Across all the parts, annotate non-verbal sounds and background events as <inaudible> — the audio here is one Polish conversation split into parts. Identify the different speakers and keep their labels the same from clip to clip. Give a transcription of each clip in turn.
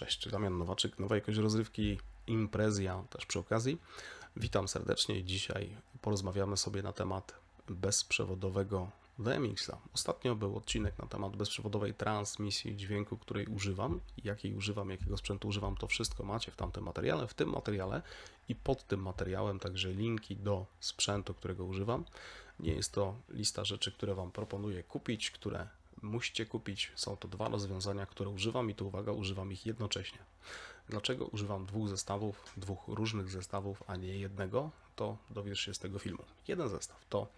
Speaker 1: Cześć, Damian Nowaczyk, nowa jakość rozrywki, imprezja też przy okazji. Witam serdecznie. Dzisiaj porozmawiamy sobie na temat bezprzewodowego DMX-a. Ostatnio był odcinek na temat bezprzewodowej transmisji dźwięku, której używam, jakiej używam, jakiego sprzętu używam, to wszystko macie w tamtym materiale, w tym materiale i pod tym materiałem także linki do sprzętu, którego używam. Nie jest to lista rzeczy, które Wam proponuję kupić, które musicie kupić. Są to dwa rozwiązania, które używam i tu uwaga, używam ich jednocześnie. Dlaczego używam dwóch zestawów, dwóch różnych zestawów, a nie jednego, to dowiesz się z tego filmu. Jeden zestaw to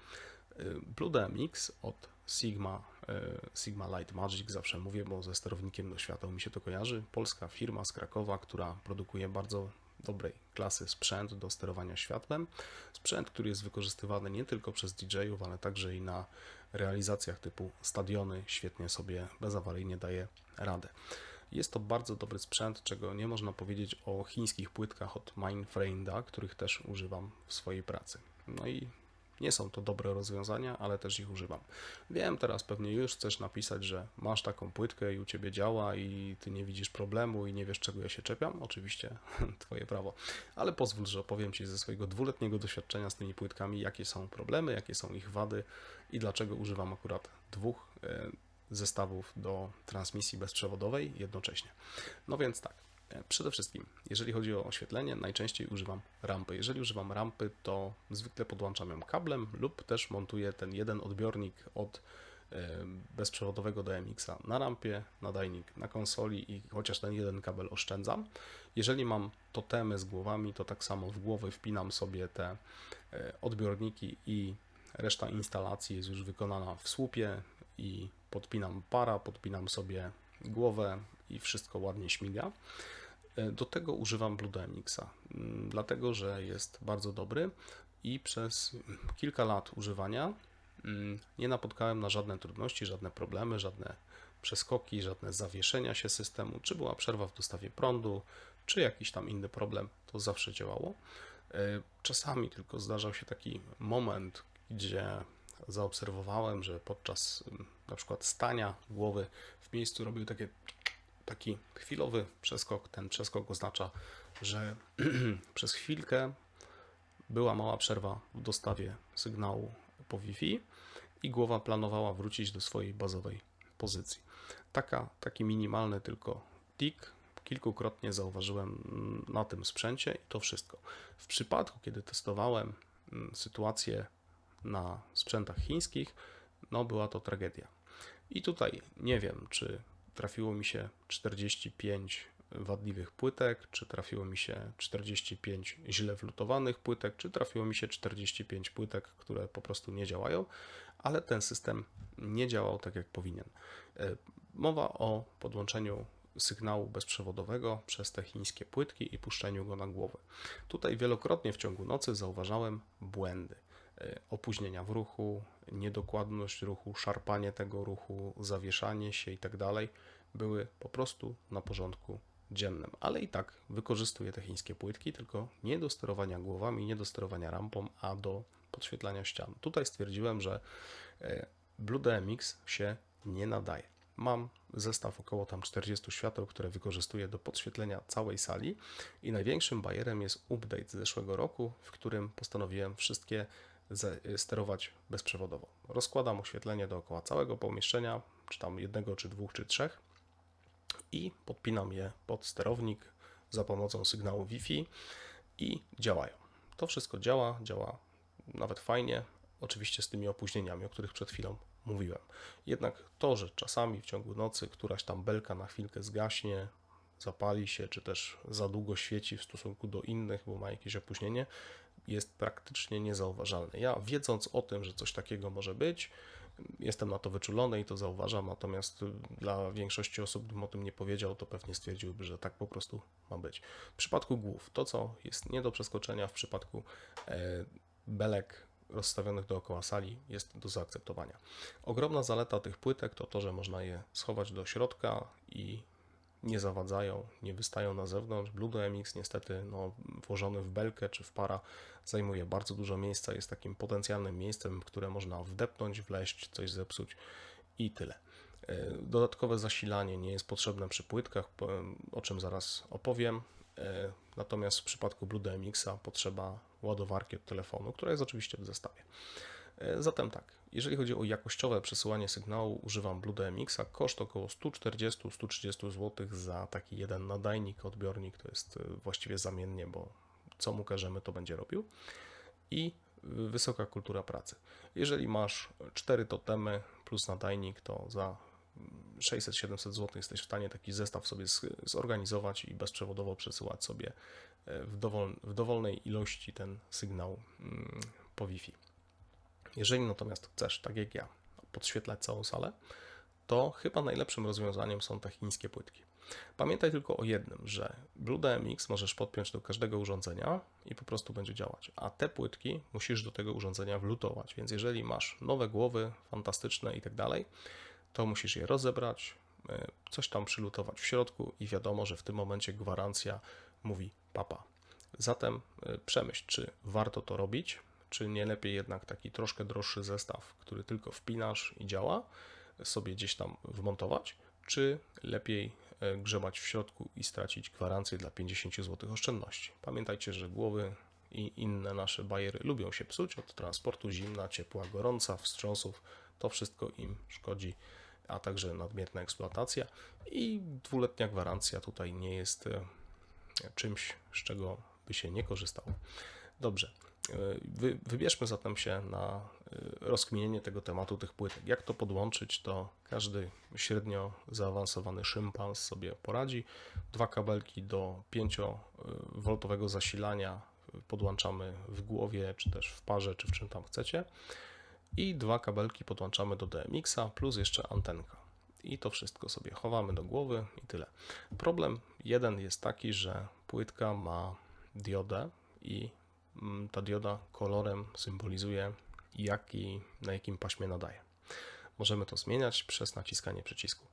Speaker 1: y, Blue DMX od Sigma, y, Sigma Light Magic, zawsze mówię, bo ze sterownikiem do światła mi się to kojarzy. Polska firma z Krakowa, która produkuje bardzo dobrej klasy sprzęt do sterowania światłem. Sprzęt, który jest wykorzystywany nie tylko przez DJ-ów, ale także i na realizacjach typu stadiony, świetnie sobie bezawaryjnie daje radę. Jest to bardzo dobry sprzęt, czego nie można powiedzieć o chińskich płytkach od Mindframe'a, których też używam w swojej pracy. No i nie są to dobre rozwiązania, ale też ich używam. Wiem, teraz pewnie już chcesz napisać, że masz taką płytkę i u ciebie działa i ty nie widzisz problemu i nie wiesz, czego ja się czepiam. Oczywiście, <laughs> twoje prawo. Ale pozwól, że opowiem ci ze swojego dwuletniego doświadczenia z tymi płytkami, jakie są problemy, jakie są ich wady i dlaczego używam akurat dwóch e, zestawów do transmisji bezprzewodowej jednocześnie. No więc tak. Przede wszystkim, jeżeli chodzi o oświetlenie, najczęściej używam rampy. Jeżeli używam rampy, to zwykle podłączam ją kablem lub też montuję ten jeden odbiornik od e, bezprzewodowego DMX-a na rampie, nadajnik na konsoli i chociaż ten jeden kabel oszczędzam. Jeżeli mam totemy z głowami, to tak samo w głowy wpinam sobie te e, odbiorniki i reszta instalacji jest już wykonana w słupie i podpinam para, podpinam sobie głowę i wszystko ładnie śmiga. E, do tego używam Blue mm, dlatego że jest bardzo dobry i przez kilka lat używania mm, nie napotkałem na żadne trudności, żadne problemy, żadne przeskoki, żadne zawieszenia się systemu, czy była przerwa w dostawie prądu, czy jakiś tam inny problem, to zawsze działało. E, czasami tylko zdarzał się taki moment, gdzie zaobserwowałem, że podczas mm, na przykład stania głowy w miejscu robił takie taki chwilowy przeskok. Ten przeskok oznacza, że <clears throat> przez chwilkę była mała przerwa w dostawie sygnału po Wi-Fi i głowa planowała wrócić do swojej bazowej pozycji. Taka, taki minimalny tylko tik kilkukrotnie zauważyłem na tym sprzęcie i to wszystko. W przypadku, kiedy testowałem mm, sytuację na sprzętach chińskich, no była to tragedia. I tutaj nie wiem, czy trafiło mi się 45 wadliwych płytek, czy trafiło mi się 45 źle wlutowanych płytek, czy trafiło mi się 45 płytek, które po prostu nie działają, ale ten system nie działał tak jak powinien. E, mowa o podłączeniu sygnału bezprzewodowego przez te chińskie płytki i puszczeniu go na głowę. Tutaj wielokrotnie w ciągu nocy zauważałem błędy. E, opóźnienia w ruchu, niedokładność ruchu, szarpanie tego ruchu, zawieszanie się itd. Tak były po prostu na porządku dziennym. Ale i tak wykorzystuję te chińskie płytki, tylko nie do sterowania głowami, nie do sterowania rampą, a do podświetlania ścian. Tutaj stwierdziłem, że e, Blue DMX się nie nadaje. Mam zestaw około tam 40 świateł, które wykorzystuję do podświetlenia całej sali i największym bajerem jest update z zeszłego roku, w którym postanowiłem wszystkie sterować bezprzewodowo. Rozkładam oświetlenie dookoła całego pomieszczenia, czy tam jednego, czy dwóch, czy trzech i podpinam je pod sterownik za pomocą sygnału Wi-Fi i działają. To wszystko działa, działa nawet fajnie, oczywiście z tymi opóźnieniami, o których przed chwilą mówiłem. Jednak to, że czasami w ciągu nocy któraś tam belka na chwilkę zgaśnie, zapali się, czy też za długo świeci w stosunku do innych, bo ma jakieś opóźnienie, jest praktycznie niezauważalny. Ja wiedząc o tym, że coś takiego może być, jestem na to wyczulony i to zauważam, natomiast dla większości osób, gdybym o tym nie powiedział, to pewnie stwierdziłby, że tak po prostu ma być. W przypadku głów, to co jest nie do przeskoczenia, w przypadku e, belek rozstawionych dookoła sali jest do zaakceptowania. Ogromna zaleta tych płytek to to, że można je schować do środka i nie zawadzają, nie wystają na zewnątrz. Blue DMX niestety no, włożony w belkę czy w para zajmuje bardzo dużo miejsca, jest takim potencjalnym miejscem, które można wdepnąć, wleść, coś zepsuć i tyle. E, Dodatkowe zasilanie nie jest potrzebne przy płytkach, o czym zaraz opowiem. E, Natomiast w przypadku Blue DMX-a potrzeba ładowarki od telefonu, która jest oczywiście w zestawie. E, Zatem tak, jeżeli chodzi o jakościowe przesyłanie sygnału, używam Blue DMX-a. Koszt około 140-130 zł za taki jeden nadajnik, odbiornik. To jest e, właściwie zamiennie, bo co mu każemy, to będzie robił. I wysoka kultura pracy. Jeżeli masz cztery totemy plus nadajnik, to za 600-700 zł jesteś w stanie taki zestaw sobie zorganizować i bezprzewodowo przesyłać sobie e, w, w dowolnej ilości ten sygnał mm, po Wi-Fi. Jeżeli natomiast chcesz, tak jak ja, podświetlać całą salę, to chyba najlepszym rozwiązaniem są te chińskie płytki. Pamiętaj tylko o jednym, że Blue możesz podpiąć do każdego urządzenia i po prostu będzie działać, a te płytki musisz do tego urządzenia wlutować, więc jeżeli masz nowe głowy, fantastyczne i tak dalej, to musisz je rozebrać, e, coś tam przylutować w środku i wiadomo, że w tym momencie gwarancja mówi papa. Zatem e, przemyśl, czy warto to robić, czy nie lepiej jednak taki troszkę droższy zestaw, który tylko wpinasz i działa, sobie gdzieś tam wmontować, czy lepiej e, grzebać w środku i stracić gwarancję dla 50 zł oszczędności. Pamiętajcie, że głowy i inne nasze bajery lubią się psuć od transportu zimna, ciepła, gorąca, wstrząsów. To wszystko im szkodzi, a także nadmierna eksploatacja i dwuletnia gwarancja tutaj nie jest e, czymś, z czego by się nie korzystało. Dobrze. E, Wy, wybierzmy zatem się na e, rozkminienie tego tematu, tych płytek. Jak to podłączyć, to każdy średnio zaawansowany szympans sobie poradzi. Dwa kabelki do 5V zasilania podłączamy w głowie, czy też w parze, czy w czym tam chcecie. I dwa kabelki podłączamy do DMX-a, plus jeszcze antenka. I to wszystko sobie chowamy do głowy i tyle. Problem jeden jest taki, że płytka ma diodę i ta dioda kolorem symbolizuje, jaki, na jakim paśmie nadaje. Możemy to zmieniać przez naciskanie przycisku.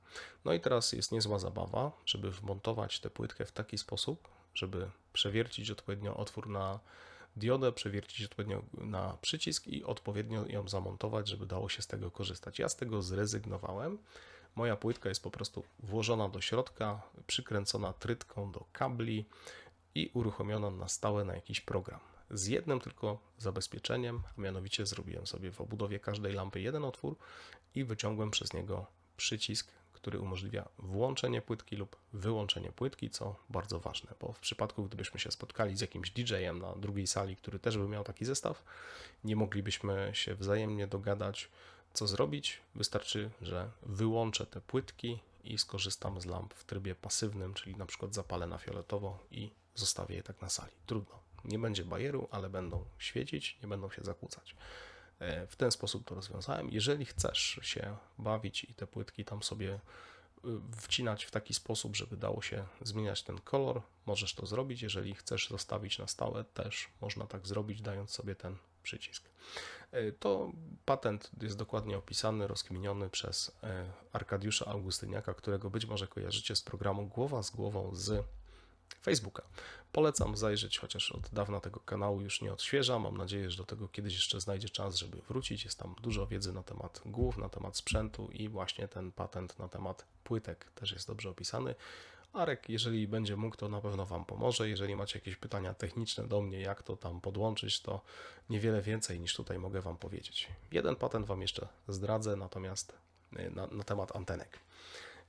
Speaker 1: No i teraz jest niezła zabawa, żeby wmontować tę płytkę w taki sposób, żeby przewiercić odpowiednio otwór na diodę, przewiercić odpowiednio na przycisk i odpowiednio ją zamontować, żeby dało się z tego korzystać. Ja z tego zrezygnowałem. Moja płytka jest po prostu włożona do środka, przykręcona trytką do kabli i uruchomiona na stałe na jakiś program. Z jednym tylko zabezpieczeniem, a mianowicie zrobiłem sobie w obudowie każdej lampy jeden otwór i wyciągłem przez niego przycisk, który umożliwia włączenie płytki lub wyłączenie płytki, co bardzo ważne, bo w przypadku, gdybyśmy się spotkali z jakimś DJ-em na drugiej sali, który też by miał taki zestaw, nie moglibyśmy się wzajemnie dogadać, co zrobić. Wystarczy, że wyłączę te płytki i skorzystam z lamp w trybie pasywnym, czyli na przykład zapalę na fioletowo i zostawię je tak na sali. Trudno. Nie będzie bajeru, ale będą świecić, nie będą się zakłócać. E, W ten sposób to rozwiązałem. Jeżeli chcesz się bawić i te płytki tam sobie y, wcinać w taki sposób, żeby dało się zmieniać ten kolor, możesz to zrobić. Jeżeli chcesz zostawić na stałe, też można tak zrobić, dając sobie ten przycisk. E, To patent jest dokładnie opisany, rozkminiony przez e, Arkadiusza Augustyniaka, którego być może kojarzycie z programu Głowa z głową z Facebooka. Polecam zajrzeć, chociaż od dawna tego kanału już nie odświeża. Mam nadzieję, że do tego kiedyś jeszcze znajdzie czas, żeby wrócić. Jest tam dużo wiedzy na temat głów, na temat sprzętu i właśnie ten patent na temat płytek też jest dobrze opisany. Arek, jeżeli będzie mógł, to na pewno Wam pomoże. Jeżeli macie jakieś pytania techniczne do mnie, jak to tam podłączyć, to niewiele więcej niż tutaj mogę Wam powiedzieć. Jeden patent Wam jeszcze zdradzę, natomiast y, na, na temat antenek.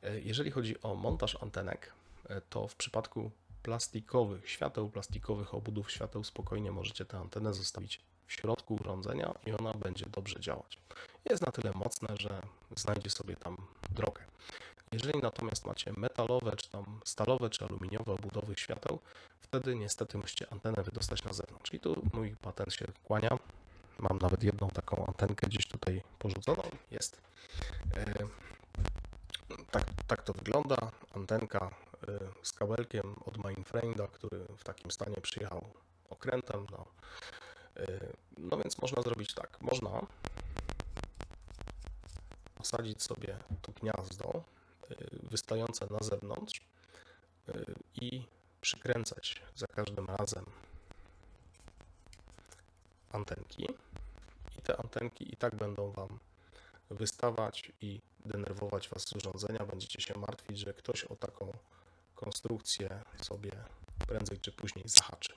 Speaker 1: Y, Jeżeli chodzi o montaż antenek, y, to w przypadku plastikowych świateł, plastikowych obudów świateł spokojnie możecie tę antenę zostawić w środku urządzenia i ona będzie dobrze działać. Jest na tyle mocna, że znajdzie sobie tam drogę. Jeżeli natomiast macie metalowe, czy tam stalowe, czy aluminiowe obudowy świateł, wtedy niestety musicie antenę wydostać na zewnątrz. I tu mój patent się kłania. Mam nawet jedną taką antenkę gdzieś tutaj porzuconą. Jest. E, Tak, tak to wygląda. Antenka z kabelkiem od Mainframe'a, który w takim stanie przyjechał okrętem. No. E, no więc można zrobić tak. Można osadzić sobie to gniazdo y, wystające na zewnątrz y, i przykręcać za każdym razem antenki. I te antenki i tak będą Wam wystawać i denerwować Was z urządzenia. Będziecie się martwić, że ktoś o taką konstrukcję sobie prędzej czy później zahaczy.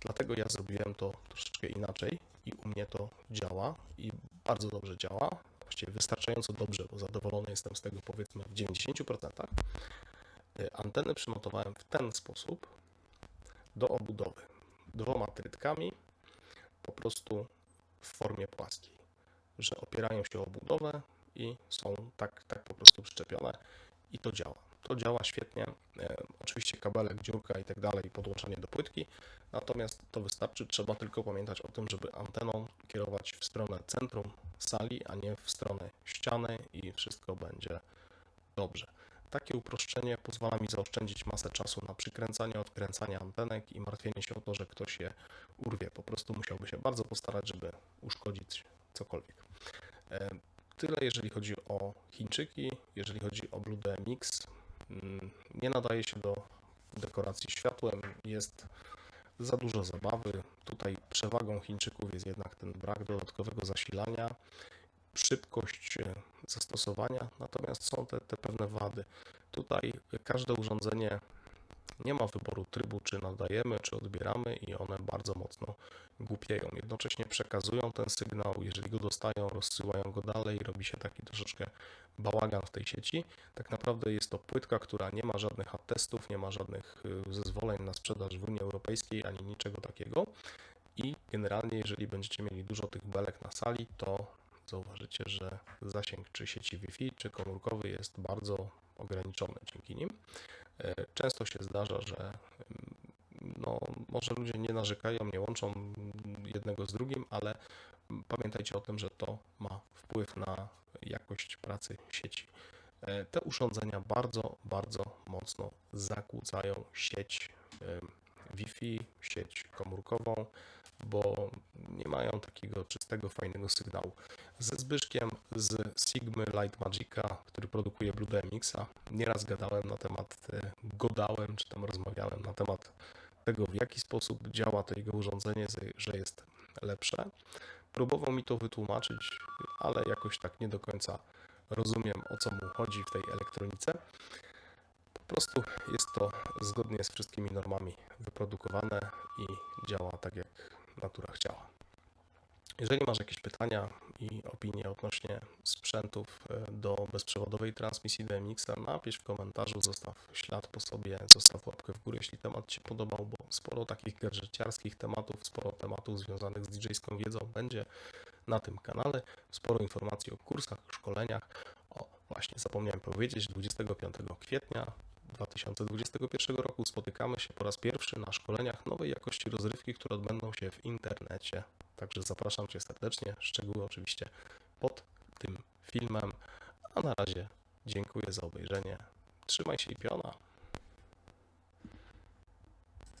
Speaker 1: Dlatego ja zrobiłem to troszeczkę inaczej i u mnie to działa i bardzo dobrze działa. Właściwie wystarczająco dobrze, bo zadowolony jestem z tego powiedzmy w 90%. Y, Anteny przymontowałem w ten sposób do obudowy dwoma trytkami po prostu w formie płaskiej, że opierają się o budowę i są tak, tak po prostu przyczepione i to działa. To działa świetnie. E, oczywiście kabelek, dziurka i tak dalej, podłączenie do płytki, natomiast to wystarczy. Trzeba tylko pamiętać o tym, żeby anteną kierować w stronę centrum sali, a nie w stronę ściany i wszystko będzie dobrze. Takie uproszczenie pozwala mi zaoszczędzić masę czasu na przykręcanie, odkręcanie antenek i martwienie się o to, że ktoś je urwie. Po prostu musiałby się bardzo postarać, żeby uszkodzić cokolwiek. E, Tyle jeżeli chodzi o Chińczyki. Jeżeli chodzi o Blue DMX, nie nadaje się do dekoracji światłem. Jest za dużo zabawy. Tutaj przewagą Chińczyków jest jednak ten brak dodatkowego zasilania szybkość e, zastosowania, natomiast są te, te pewne wady. Tutaj każde urządzenie nie ma wyboru trybu, czy nadajemy, czy odbieramy, i one bardzo mocno głupieją. Jednocześnie przekazują ten sygnał, jeżeli go dostają, rozsyłają go dalej, robi się taki troszeczkę bałagan w tej sieci. Tak naprawdę jest to płytka, która nie ma żadnych attestów, nie ma żadnych y, zezwoleń na sprzedaż w Unii Europejskiej ani niczego takiego. I generalnie, jeżeli będziecie mieli dużo tych belek na sali, to zauważycie, że zasięg czy sieci Wi-Fi, czy komórkowy jest bardzo ograniczony dzięki nim. Często się zdarza, że no, może ludzie nie narzekają, nie łączą jednego z drugim, ale pamiętajcie o tym, że to ma wpływ na jakość pracy sieci. Te urządzenia bardzo, bardzo mocno zakłócają sieć Wi-Fi, sieć komórkową, bo nie mają takiego czystego, fajnego sygnału. Ze Zbyszkiem z Sigmy Light Magica, który produkuje Blue DMX-a, nieraz gadałem na temat, e, godałem, czy tam rozmawiałem na temat tego, w jaki sposób działa to jego urządzenie, że jest lepsze. Próbował mi to wytłumaczyć, ale jakoś tak nie do końca rozumiem, o co mu chodzi w tej elektronice. Po prostu jest to zgodnie z wszystkimi normami wyprodukowane i działa tak, jak natura chciała. Jeżeli masz jakieś pytania i opinie odnośnie sprzętów e, do bezprzewodowej transmisji DMX-a, napisz w komentarzu, zostaw ślad po sobie, zostaw łapkę w górę, jeśli temat Ci podobał, bo sporo takich gadżeciarskich tematów, sporo tematów związanych z DJ-ską wiedzą będzie na tym kanale, sporo informacji o kursach, szkoleniach. O, właśnie zapomniałem powiedzieć, 25 kwietnia 2021 roku spotykamy się po raz pierwszy na szkoleniach nowej jakości rozrywki, które odbędą się w internecie. Także zapraszam Cię serdecznie. Szczegóły oczywiście pod tym filmem. A na razie dziękuję za obejrzenie. Trzymaj się i piona.